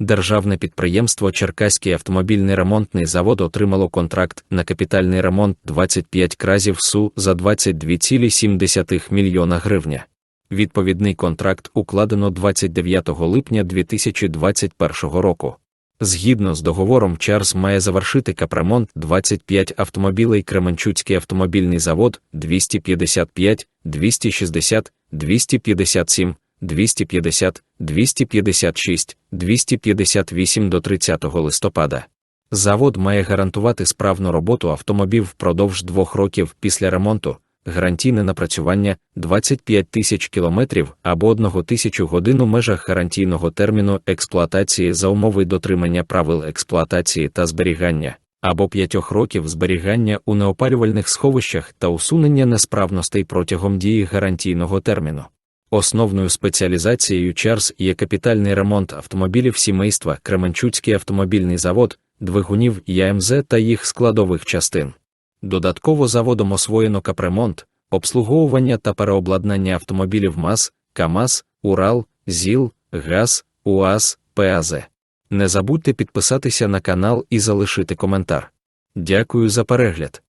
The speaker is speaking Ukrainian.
Державне підприємство Черкаський автомобільний ремонтний завод отримало контракт на капітальний ремонт 25 кразів СУ за 22,7 мільйона гривня. Відповідний контракт укладено 29 липня 2021 року. Згідно з договором, Чарс має завершити капремонт 25 автомобілей Кременчуцький автомобільний завод 255, 260, 257, 250, 256, 258 до 30 листопада. Завод має гарантувати справну роботу автомобілів впродовж двох років після ремонту, гарантійне напрацювання 25 тисяч кілометрів або 1 тисячу годин у межах гарантійного терміну експлуатації за умови дотримання правил експлуатації та зберігання, або 5 років зберігання у неопалювальних сховищах та усунення несправностей протягом дії гарантійного терміну. Основною спеціалізацією ЧАРС є капітальний ремонт автомобілів сімейства Кременчуцький автомобільний завод, двигунів ЯМЗ та їх складових частин. Додатково заводом освоєно капремонт, обслуговування та переобладнання автомобілів МАЗ, КАМАЗ, Урал, ЗІЛ, ГАЗ, УАЗ, ПАЗ. Не забудьте підписатися на канал і залишити коментар. Дякую за перегляд.